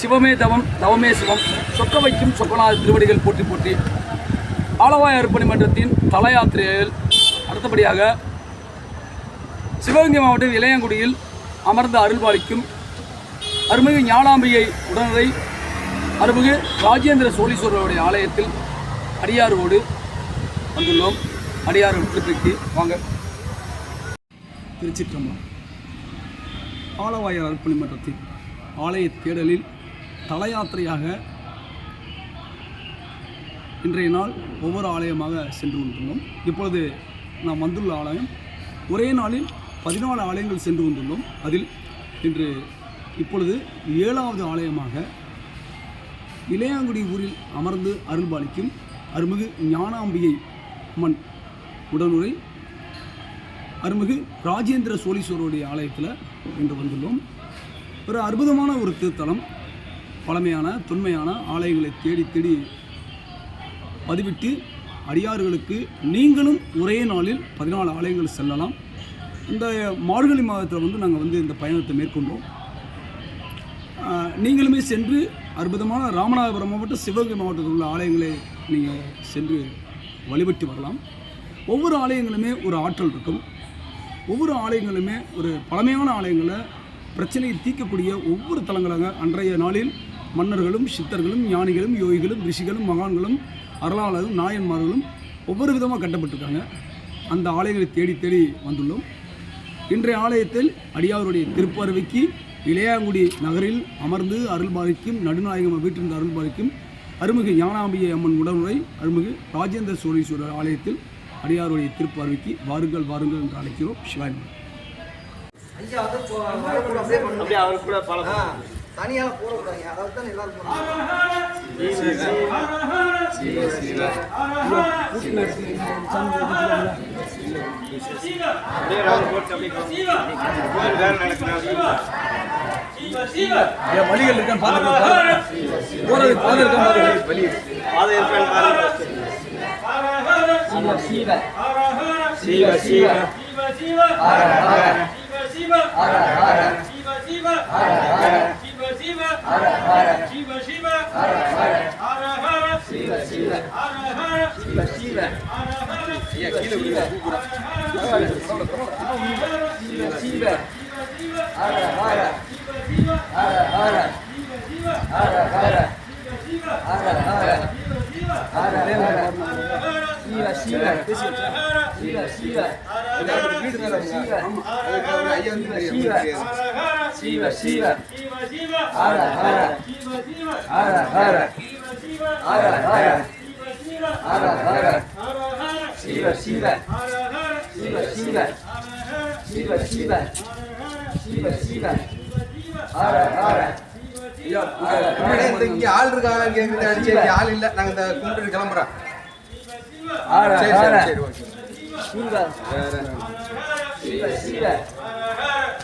சிவமே தவம் தவமே சிவம். சொக்க வைக்கும் சொக்கநாத திருவடிகள் போட்டி போட்டி ஆலவாய் அர்ப்பணி மன்றத்தின் தல யாத்திரையில் அடுத்தபடியாக சிவகங்கை மாவட்டம் இளையங்குடியில் அமர்ந்த அருள்பாலிக்கும் அருமிகு ஞானாம்பிகை உடனரை அருமிகு ராஜேந்திர சோழீஸ்வரருடைய ஆலயத்தில் அடியாரோடு வந்துள்ளோம். அடியார் திருப்பிக்கு வாங்க. திருச்சிற்றம்பலம். ஆலவாயர் அர்ப்பணி மன்றத்தின் ஆலய தேடலில் தல யாத்திரையாக இன்றைய நாள் ஒவ்வொரு ஆலயமாக சென்று கொண்டுள்ளோம் இப்பொழுது நாம் வந்துள்ள ஆலயம் ஒரே நாளில் பதினாலு ஆலயங்கள் சென்று வந்துள்ளோம் அதில் இன்று இப்பொழுது ஏழாவது ஆலயமாக இளையாங்குடி ஊரில் அமர்ந்து அருள்பாலிக்கும் அருள்மிகு ஞானாம்பிகை அம்மன் உடனுரை அருள்மிகு ராஜேந்திர சோழீஸ்வரருடைய ஆலயத்தில் இன்று வந்துள்ளோம். ஒரு அற்புதமான ஒரு திருத்தலம். பழமையான தொன்மையான ஆலயங்களை தேடி தேடி பதிவிட்டு அடியார்களுக்கு நீங்களும் ஒரே நாளில் பதினாலு ஆலயங்கள் செல்லலாம். இந்த மார்கழி மாதத்தில் வந்து நாங்கள் வந்து இந்த பயணத்தை மேற்கொண்டோம். நீங்களுமே சென்று அற்புதமான ராமநாதபுரம் மாவட்டம் சிவகங்கை மாவட்டத்தில் உள்ள ஆலயங்களை நீங்கள் சென்று வழிபட்டு வரலாம். ஒவ்வொரு ஆலயங்களுமே ஒரு ஆற்றல் இருக்கும். ஒவ்வொரு ஆலயங்களுமே ஒரு பழமையான ஆலயங்களை பிரச்சனையை தீர்க்கக்கூடிய ஒவ்வொரு தலங்களாக அன்றைய நாளில் மன்னர்களும் சித்தர்களும் ஞானிகளும் யோகிகளும் ரிஷிகளும் மகான்களும் அருளாளரும் நாயன்மார்களும் ஒவ்வொரு விதமாக கட்டப்பட்டிருக்காங்க. அந்த ஆலயங்களை தேடி தேடி வந்துள்ளோம். இன்றைய ஆலயத்தில் அடியாருடைய திருப்பறவைக்கு இளையாங்குடி நகரில் அமர்ந்து அருள்பாலிக்கும் நடுநாயகம் வீட்டிலிருந்து அருள்பாலிக்கும் அருள்மிகு ஞானாம்பிகை அம்மன் உடனுரை அருள்மிகு ராஜேந்திர சோழீஸ்வரர் ஆலயத்தில் அடியாருடைய திருப்பார்வைக்கு வாருங்கள் வாருங்கள் என்று அழைக்கிறோம். தனியால போடக்கூடாங்க அதாவது தான் எல்லாரும் வழிகள் இருக்கான்னு பாதை பாதை இருக்கான் பாதை இருக்கான்னு பாருங்க சீவ சீவ சீவ சீவ சீவ சீவ சீவ சீவ சீவ சீவ சீவ शिव हर हर शिव शिव हर हर हर हर शिव शिव हर हर शिव शिव हर हर ये किलो किलो पूरा हर हर शिव शिव हर हर शिव शिव हर हर शिव शिव हर हर शिव शिव हर हर शिव शिव हर हर शिव शिव शिव शिव हर हर शिव शिव शिव शिव शिव ரவுண்ட் போட்டு அப்படியே கோயில் வேலை நடக்கிறாங்க வழிகள் இருக்கான்னு பார்த்துக்கோங்க போறது பாதை இருக்கான்னு பாருங்க வழி பாதை இருக்கான்னு பாருங்க சீவ சீவ முன்னாடியே இந்த இங்க ஆள் இருக்காங்களான்னு கேக்குறது அடிச்சு, ஆள் இல்ல நாங்க இந்த கும்பிட்டு கிளம்புறோம் சரி சரி சரி ஓகே